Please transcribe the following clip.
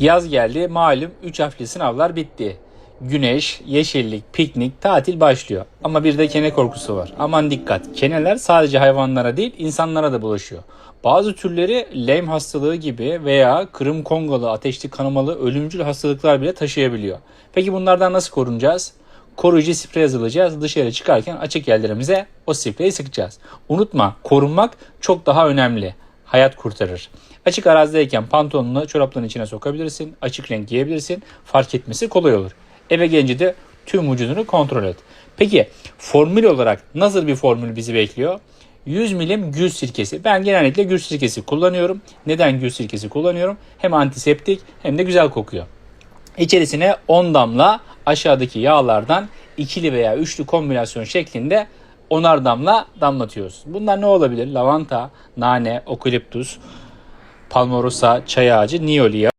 Yaz geldi malum 3 harfli sınavlar bitti. Güneş, yeşillik, piknik, tatil başlıyor. Ama bir de kene korkusu var. Aman dikkat. Keneler sadece hayvanlara değil insanlara da bulaşıyor. Bazı türleri lem hastalığı gibi veya kırım kongalı, ateşli kanamalı ölümcül hastalıklar bile taşıyabiliyor. Peki bunlardan nasıl korunacağız? Koruyucu sprey hazırlayacağız. Dışarı çıkarken açık yerlerimize o spreyi sıkacağız. Unutma korunmak çok daha önemli. Hayat kurtarır. Açık arazideyken pantolonunu çorapların içine sokabilirsin. Açık renk giyebilirsin. Fark etmesi kolay olur. Eve gelince de tüm vücudunu kontrol et. Peki formül olarak nasıl bir formül bizi bekliyor? 100 milim gül sirkesi. Ben genellikle gül sirkesi kullanıyorum. Neden gül sirkesi kullanıyorum? Hem antiseptik hem de güzel kokuyor. İçerisine 10 damla aşağıdaki yağlardan ikili veya üçlü kombinasyon şeklinde onar damla damlatıyoruz. Bunlar ne olabilir? Lavanta, nane, okaliptus, palmarosa, çay ağacı, niyoli yağı.